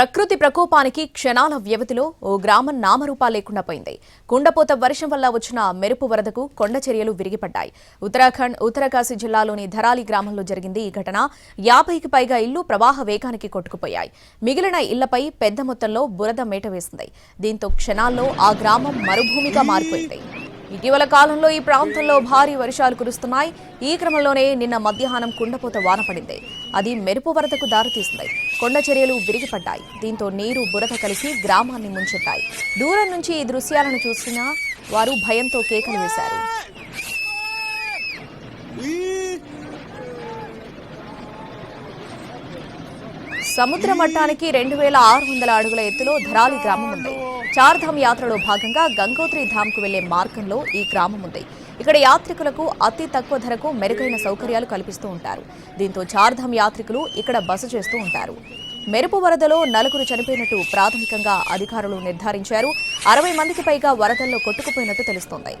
ప్రకృతి ప్రకోపానికి క్షణాల వ్యవధిలో ఓ గ్రామం నామరూపా లేకుండా పోయింది. కుండపోత వర్షం వల్ల వచ్చిన మెరుపు వరదకు కొండ చర్యలు విరిగిపడ్డాయి. ఉత్తరాఖండ్ ఉత్తరకాశీ జిల్లాలోని ధరాలి గ్రామంలో జరిగింది ఈ ఘటన. యాభైకి పైగా ఇళ్ళు ప్రవాహ వేగానికి కొట్టుకుపోయాయి. మిగిలిన ఇళ్ళపై పెద్ద మొత్తంలో బురద మేట వేసింది. దీంతో క్షణాల్లో ఆ గ్రామం మరుభూమిగా మారిపోయింది. ఇటీవల కాలంలో ఈ ప్రాంతంలో భారీ వర్షాలు కురుస్తున్నాయి. ఈ క్రమంలోనే నిన్న మధ్యాహ్నం కుండపోత వాన పడింది. అది మెరుపు వరదకు దారితీసింది. కొండ చర్యలు విరిగిపడ్డాయి. దీంతో నీరు బురద కలిసి గ్రామాన్ని ముంచెత్తాయి. దూరం నుంచి ఈ దృశ్యాలను చూసిన వారు భయంతో కేకలు వేశారు. సముద్ర మట్టానికి రెండు వేల ఆరు వందల అడుగుల ఎత్తులో ధరాలి గ్రామం ఉంది. చార్ధామ్ యాత్రలో భాగంగా గంగోత్రి ధామ్కు వెళ్ళే మార్గంలో ఈ గ్రామం ఉంది. ఇక్కడ యాత్రికులకు అతి తక్కువ ధరకు మెరుగైన సౌకర్యాలు కల్పిస్తూ ఉంటారు. దీంతో చార్ధామ్ యాత్రికులు ఇక్కడ బస చేస్తూ ఉంటారు. మెరుపు వరదలో నలుగురు చనిపోయినట్టు ప్రాథమికంగా అధికారులు నిర్ధారించారు. అరవై మందికి పైగా వరదల్లో కొట్టుకుపోయినట్టు తెలుస్తోంది.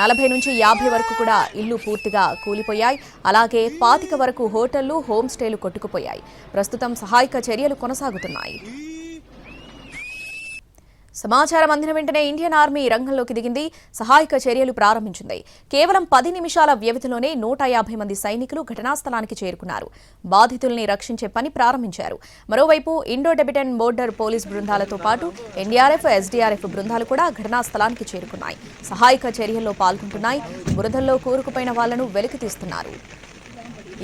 నలభై నుంచి యాభై వరకు కూడా ఇల్లు పూర్తిగా కూలిపోయాయి. అలాగే పాతిక వరకు హోటళ్ళు హోమ్ స్టేలు కొట్టుకుపోయాయి. ప్రస్తుతం సహాయక చర్యలు కొనసాగుతున్నాయి. సమాచారం అందిన వెంటనే ఇండియన్ ఆర్మీ రంగంలోకి దిగింది. సహాయక చర్యలు ప్రారంభించింది. కేవలం పది నిమిషాల వ్యవధిలోనే నూట యాభై మంది సైనికులు ఘటనా స్థలానికి చేరుకున్నారు. బాధితుల్ని రక్షించే పని ప్రారంభించారు. మరోవైపు ఇండో డెబిటన్ బోర్డర్ పోలీస్ బృందాలతో పాటు ఎన్డీఆర్ఎఫ్ ఎస్డీఆర్ఎఫ్ బృందాలు కూడా ఘటనా స్థలానికి చేరుకున్నాయి. సహాయక చర్యల్లో పాల్గొంటున్నాయి. బురదల్లో కూరుకుపోయిన వాళ్ళను వెలికి తీస్తున్నారు.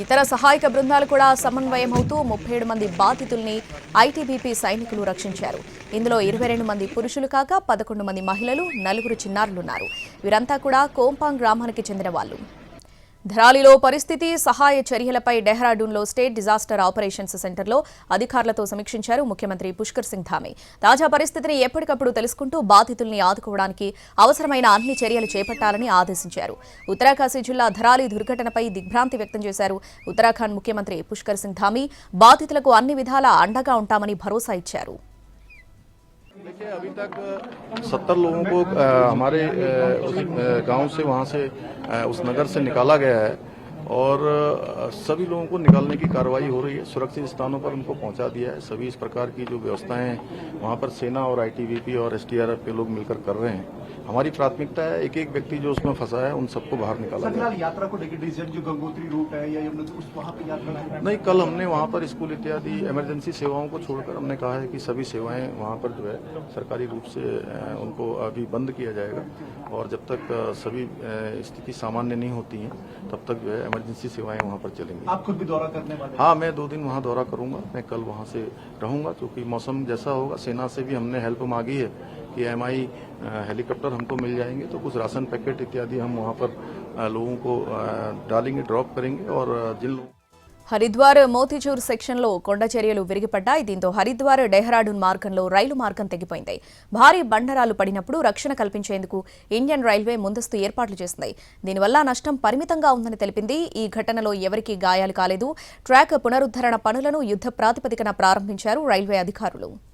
ఇతర సహాయక బృందాలు కూడా సమన్వయమవుతూ ముప్పై ఏడు మంది బాధితుల్ని ఐటీబీపీ సైనికులు రక్షించారు. ఇందులో ఇరవై రెండు మంది పురుషులు కాక పదకొండు మంది మహిళలు నలుగురు చిన్నారులున్నారు. వీరంతా కూడా కోంపాంగ్ గ్రామానికి చెందిన వాళ్ళు. ధరాలిలో పరిస్థితి సహాయ చర్యలపై డెహ్రాడూన్లో స్టేట్ డిజాస్టర్ ఆపరేషన్స్ సెంటర్లో అధికారులతో సమీక్షించారు ముఖ్యమంత్రి పుష్కర్ సింగ్ ధామి. తాజా పరిస్థితిని ఎప్పటికప్పుడు తెలుసుకుంటూ బాధితుల్ని ఆదుకోవడానికి అవసరమైన అన్ని చర్యలు చేపట్టాలని ఆదేశించారు. ఉత్తరాకాశీ జిల్లా ధరాలి దుర్ఘటనపై దిగ్భ్రాంతి వ్యక్తం చేశారు ఉత్తరాఖండ్ ముఖ్యమంత్రి పుష్కర్ సింగ్ ధామి. బాధితులకు అన్ని విధాలా అండగా ఉంటామని భరోసా ఇచ్చారు. देखिए, अभी तक सत्तर लोगों को हमारे गाँव से, वहाँ से उस नगर से निकाला गया है। और सभी लोगों को निकालने की कार्रवाई हो रही है। सुरक्षित स्थानों पर उनको पहुँचा दिया है। सभी इस प्रकार की जो व्यवस्थाएँ वहाँ पर सेना और आईटीबीपी और एसडीआरएफ के लोग मिलकर कर रहे हैं। हमारी प्राथमिकता है एक एक व्यक्ति जो उसमें फंसा है उन सबको बाहर निकाला जाए। यात्रा को लेकर डिसीज़न जो गंगोत्री रूट है या वहाँ पे यात्रा नहीं कल हमने वहाँ पर स्कूल इत्यादि इमरजेंसी सेवाओं को छोड़कर हमने कहा है कि सभी सेवाएँ वहाँ पर जो है सरकारी रूप से उनको अभी बंद किया जाएगा। और जब तक सभी स्थिति सामान्य नहीं होती है तब तक जो है इमरजेंसी सेवाएँ वहाँ पर चलेंगी। आप खुद भी दौरा करने वाले हाँ? मैं दो दिन वहाँ दौरा करूँगा। मैं कल वहाँ से रहूँगा क्योंकि मौसम जैसा होगा सेना से भी हमने हेल्प मांगी है कि एमआई हेलीकॉप्टर हमको मिल जाएँगे तो कुछ राशन पैकेट इत्यादि हम वहाँ पर लोगों को डालेंगे ड्रॉप करेंगे और जिन लोगों హరిద్వార్ మోతిచూర్ సెక్షన్లో కొండ చర్యలు విరిగిపడ్డాయి. దీంతో హరిద్వార్ డెహ్రాడూన్ మార్గంలో రైలు మార్గం తెగిపోయింది. భారీ బండరాలు పడినప్పుడు రక్షణ కల్పించేందుకు ఇండియన్ రైల్వే ముందస్తు ఏర్పాట్లు చేసింది. దీనివల్ల నష్టం పరిమితంగా ఉందని తెలిపింది. ఈ ఘటనలో ఎవరికీ గాయాలు కాలేదు. ట్రాక్ పునరుద్ధరణ పనులను యుద్ధ ప్రాతిపదికన ప్రారంభించారు రైల్వే అధికారులు.